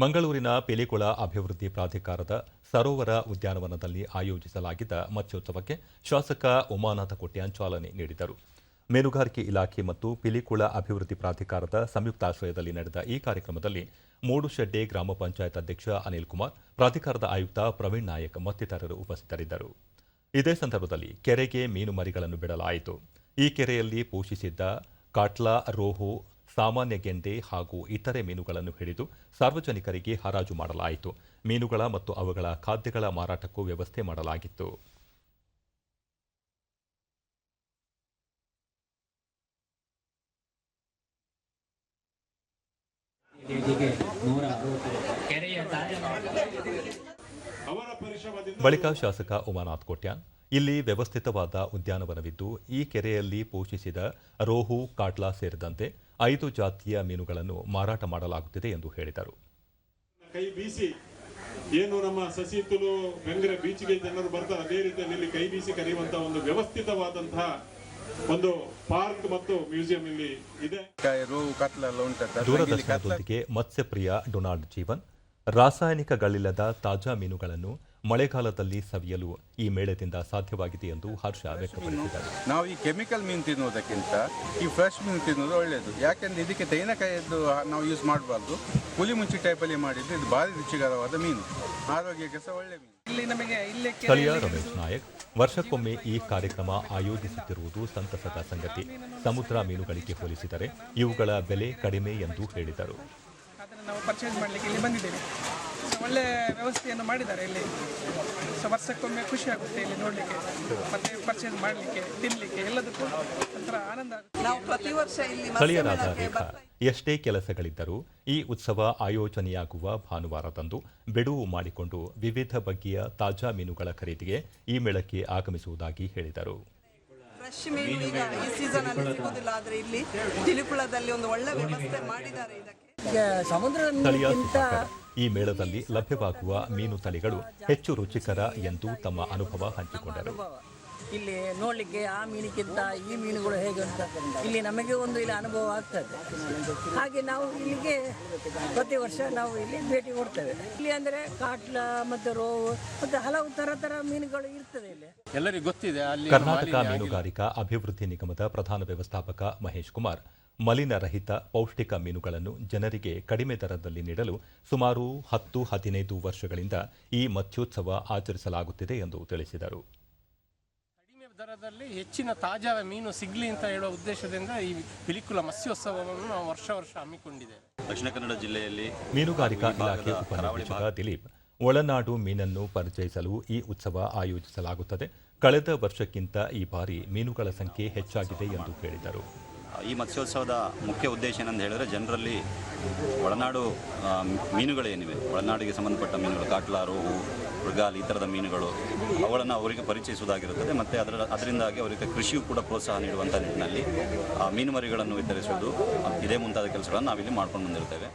ಮಂಗಳೂರಿನ ಪಿಲಿಕುಳ ಅಭಿವೃದ್ಧಿ ಪ್ರಾಧಿಕಾರದ ಸರೋವರ ಉದ್ಯಾನವನದಲ್ಲಿ ಆಯೋಜಿಸಲಾಗಿದ್ದ ಮತ್ಸ್ಯೋತ್ಸವಕ್ಕೆ ಶಾಸಕ ಉಮಾನಾಥ ಕೊಟ್ಯಾನ್ ಚಾಲನೆ ನೀಡಿದರು. ಮೀನುಗಾರಿಕೆ ಇಲಾಖೆ ಮತ್ತು ಪಿಲಿಕುಳ ಅಭಿವೃದ್ಧಿ ಪ್ರಾಧಿಕಾರದ ಸಂಯುಕ್ತಾಶ್ರಯದಲ್ಲಿ ನಡೆದ ಈ ಕಾರ್ಯಕ್ರಮದಲ್ಲಿ ಮೂಡುಶೆಡ್ಡೆ ಗ್ರಾಮ ಪಂಚಾಯತ್ ಅಧ್ಯಕ್ಷ ಅನಿಲ್ ಕುಮಾರ್, ಪ್ರಾಧಿಕಾರದ ಆಯುಕ್ತ ಪ್ರವೀಣ್ ನಾಯಕ್ ಮತ್ತಿತರರು ಉಪಸ್ಥಿತರಿದ್ದರು. ಇದೇ ಸಂದರ್ಭದಲ್ಲಿ ಕೆರೆಗೆ ಮೀನು ಮರಿಗಳನ್ನು ಬಿಡಲಾಯಿತು. ಈ ಕೆರೆಯಲ್ಲಿ ಪೋಷಿಸಿದ್ದ ಕಾಟ್ಲಾ, ರೋಹು ಸಾಮಾನ್ಯ ಗೆಂಡೆ ಹಾಗೂ ಇತರೆ ಮೀನುಗಳನ್ನು ಹಿಡಿದು ಸಾರ್ವಜನಿಕರಿಗೆ ಹರಾಜು ಮಾಡಲಾಯಿತು. ಮೀನುಗಳ ಮತ್ತು ಅವುಗಳ ಖಾದ್ಯಗಳ ಮಾರಾಟಕ್ಕೂ ವ್ಯವಸ್ಥೆ ಮಾಡಲಾಗಿತ್ತು. ಬಳಿಕ ಶಾಸಕ ಉಮಾನಾಥ್ ಕೊಟ್ಯಾನ್ ಇಲ್ಲಿ ವ್ಯವಸ್ಥಿತವಾದ ಉದ್ಯಾನವನವಿದ್ದು ಈ ಕೆರೆಯಲ್ಲಿ ಪೋಷಿಸಿದ ರೋಹು ಕಾಟ್ಲಾ ಸೇರಿದಂತೆ ಐದು ಜಾತಿಯ ಮೀನುಗಳನ್ನು ಮಾರಾಟ ಮಾಡಲಾಗುತ್ತಿದೆ ಎಂದು ಹೇಳಿದರು. ಕೈ ಬೀಸಿ ಏನು ನಮ್ಮ ಸಸಿ ತುಳು ಬೆಂಗ್ರೆ ಬೀಚ್ಗೆ ಜನರು ಬರ್ತಾರೆ ಅದೇ ರೀತಿಯಲ್ಲಿ ಇಲ್ಲಿ ಕೈ ಬೀಸಿ ಕರೆಯುವಂತಹ ಒಂದು ವ್ಯವಸ್ಥಿತವಾದಂತಹ ಒಂದು ಪಾರ್ಕ್ ಮತ್ತು ಮ್ಯೂಸಿಯಂ ಇಲ್ಲಿ ಇದೆ. ದೂರದರ್ಶನದೊಂದಿಗೆ ಮತ್ಸ್ಯಪ್ರಿಯ ಡೊನಾಲ್ಡ್ ಜೀವನ್ ರಾಸಾಯನಿಕಗಳಿಲ್ಲದ ತಾಜಾ ಮೀನುಗಳನ್ನು ಮಳೆಗಾಲದಲ್ಲಿ ಸವಿಯಲು ಈ ಮೇಳದಿಂದ ಸಾಧ್ಯವಾಗಿದೆ ಎಂದು ಹರ್ಷ ವ್ಯಕ್ತಪಡಿಸಿದರು ನಾವು ಈ ಕೆಮಿಕಲ್ ಮೀನು ತಿನ್ನುವುದಕ್ಕಿಂತ ಈ ಫ್ರೆಶ್ ಮೀನು ತಿನ್ನೋದು ಒಳ್ಳೆಯದು ಯಾಕೆಂದ್ರೆ ಇದಕ್ಕೆ ತೆಂಗಿನಕಾಯಿದ್ದು ನಾವು ಯೂಸ್ ಮಾಡಬಾರ್ದು. ಹುಲಿ ಮುಂಚಿ ಟೈಪಲ್ಲಿ ಮಾಡಿದ್ದು ಇದು ಭಾರಿ ರುಚಿಕರವಾದ ಮೀನು. ಆರೋಗ್ಯಕ್ಕೆ ಸಹ ಒಳ್ಳೆ ಮೀನು. ಇಲ್ಲಿ ನಮಗೆ ಇಲ್ಲಿ ಸ್ಥಳೀಯ ರಮೇಶ್ ನಾಯಕ್ ವರ್ಷಕ್ಕೊಮ್ಮೆ ಈ ಕಾರ್ಯಕ್ರಮ ಆಯೋಜಿಸುತ್ತಿರುವುದು ಸಂತಸದ ಸಂಗತಿ. ಸಮುದ್ರ ಮೀನುಗಳಿಗೆ ಹೋಲಿಸಿದರೆ ಇವುಗಳ ಬೆಲೆ ಕಡಿಮೆ ಎಂದು ಹೇಳಿದರು. ನಾವು ಪರ್ಚೇಸ್ ಮಾಡಲಿಕ್ಕೆ ಇಲ್ಲಿ ಬಂದಿದ್ದೇವೆ. ಒಳ್ಳೆ ವ್ಯವಸ್ಥೆಯನ್ನು ಮಾಡಿದ್ದಾರೆ ಇಲ್ಲಿ. ಸೊ ವರ್ಷಕ್ಕೊಮ್ಮೆ ಖುಷಿ ಆಗುತ್ತೆ ಇಲ್ಲಿ ನೋಡಲಿಕ್ಕೆ. ಮತ್ತೆ ಪರ್ಚೇಸ್ ಮಾಡಲಿಕ್ಕೆ ತಿನ್ನಲಿಕ್ಕೆ ಎಲ್ಲದಕ್ಕೂ ಒಂಥರ ಆನಂದ ಆಗುತ್ತೆ. ನಾವು ಪ್ರತಿ ವರ್ಷ ಇಲ್ಲಿ ಎಷ್ಟೇ ಕೆಲಸಗಳಿದ್ದರೂ ಈ ಉತ್ಸವ ಆಯೋಜನೆಯಾಗುವ ಭಾನುವಾರದಂದು ಬಿಡುವು ಮಾಡಿಕೊಂಡು ವಿವಿಧ ಬಗೆಯ ತಾಜಾ ಮೀನುಗಳ ಖರೀದಿಗೆ ಈ ಮೇಳಕ್ಕೆ ಆಗಮಿಸುವುದಾಗಿ ಹೇಳಿದರು. ಫ್ರೆಶ್ ಮೀನು ಈಗ ಈ ಸೀಸನ್ ಅಲ್ಲಿ ಸಿಗೋದಿಲ್ಲ ಆದ್ರೆ ಇಲ್ಲಿ ತಿಳುಕುಳದಲ್ಲಿ ಒಂದು ಒಳ್ಳೆ ವ್ಯವಸ್ಥೆ ಮಾಡಿದ್ದಾರೆ ಇದಕ್ಕೆ. ಸಮುದ್ರ ಈ ಮೇಳದಲ್ಲಿ ಲಭ್ಯವಾಗುವ ಮೀನು ತಳಿಗಳು ಹೆಚ್ಚು ರುಚಿಕರ ಎಂದು ತಮ್ಮ ಅನುಭವ ಹಂಚಿಕೊಂಡರು. ಇಲ್ಲಿ ನೋಡಲಿಕ್ಕೆ ಆ ಮೀನಿಗಿಂತ ಈ ಮೀನುಗಳು ಹೇಗೆ ಅಂತ ಇಲ್ಲಿ ನಮಗೆ ಒಂದು ಇಲ್ಲಿ ಅನುಭವ ಆಗ್ತದೆ. ಹಾಗೆ ನಾವು ಇಲ್ಲಿಗೆ ಪ್ರತಿ ವರ್ಷ ನಾವು ಇಲ್ಲಿ ಭೇಟಿ ಕೊಡ್ತೇವೆ. ಇಲ್ಲಿ ಅಂದರೆ ಕಾಟ್ಲ ಮತ್ತು ರೋವು ಮತ್ತು ಹಲವು ಥರ ಥರ ಮೀನುಗಳು ಇರ್ತದೆ ಇಲ್ಲಿ. ಎಲ್ಲರಿಗೂ ಗೊತ್ತಿದೆ ಅಲ್ಲಿ ಕರ್ನಾಟಕ ಮೀನುಗಾರಿಕಾ ಅಭಿವೃದ್ಧಿ ನಿಗಮದ ಪ್ರಧಾನ ವ್ಯವಸ್ಥಾಪಕ ಮಹೇಶ್ ಕುಮಾರ್ ಮಲಿನ ರಹಿತ ಪೌಷ್ಟಿಕ ಮೀನುಗಳನ್ನು ಜನರಿಗೆ ಕಡಿಮೆ ದರದಲ್ಲಿ ನೀಡಲು ಸುಮಾರು ಹತ್ತು ಹದಿನೈದು ವರ್ಷಗಳಿಂದ ಈ ಮತ್ಸ್ಯೋತ್ಸವ ಆಚರಿಸಲಾಗುತ್ತಿದೆ ಎಂದು ತಿಳಿಸಿದರು. ಕಡಿಮೆ ದರದಲ್ಲಿ ಹೆಚ್ಚಿನ ತಾಜಾ ಮೀನು ಸಿಗಲಿ ಅಂತ ಹೇಳುವ ಉದ್ದೇಶದಿಂದ ಈ ಪಿಲಿಕುಲ ಮತ್ಸ್ಯೋತ್ಸವವನ್ನು ನಾವು ವರ್ಷ ವರ್ಷ ಹಮ್ಮಿಕೊಂಡಿದ್ದೇವೆ ದಕ್ಷಿಣ ಕನ್ನಡ ಜಿಲ್ಲೆಯಲ್ಲಿ ಮೀನುಗಾರಿಕಾ ಇಲಾಖೆ ಉಪನಿರ್ದೇಶಕ ದಿಲೀಪ್ ಒಳನಾಡು ಮೀನನ್ನು ಪರಿಚಯಿಸಲು ಈ ಉತ್ಸವ ಆಯೋಜಿಸಲಾಗುತ್ತದೆ. ಕಳೆದ ವರ್ಷಕ್ಕಿಂತ ಈ ಬಾರಿ ಮೀನುಗಳ ಸಂಖ್ಯೆ ಹೆಚ್ಚಾಗಿದೆ ಎಂದು ಹೇಳಿದರು. ಈ ಮತ್ಸ್ಯೋತ್ಸವದ ಮುಖ್ಯ ಉದ್ದೇಶ ಏನಂತ ಹೇಳಿದ್ರೆ ಜನರಲ್ಲಿ ಒಳನಾಡು ಮೀನುಗಳೇನಿವೆ. ಒಳನಾಡಿಗೆ ಸಂಬಂಧಪಟ್ಟ ಮೀನುಗಳು ಕಾಟ್ಲಾ ರೋಹು ಮೃಗಾಲ್ ಈ ಥರದ ಮೀನುಗಳು, ಅವುಗಳನ್ನು ಅವರಿಗೆ ಪರಿಚಯಿಸುವುದಾಗಿರುತ್ತದೆ ಮತ್ತು ಅದರ, ಅದರಿಂದಾಗಿ ಅವರಿಗೆ ಕೃಷಿಯೂ ಕೂಡ ಪ್ರೋತ್ಸಾಹ ನೀಡುವಂಥ ನಿಟ್ಟಿನಲ್ಲಿ ಆ ಮೀನು ಮರಿಗಳನ್ನು ವಿತರಿಸುವುದು ಇದೇ ಮುಂತಾದ ಕೆಲಸಗಳನ್ನು ನಾವಿಲ್ಲಿ ಮಾಡ್ಕೊಂಡು ಬಂದಿರ್ತೇವೆ.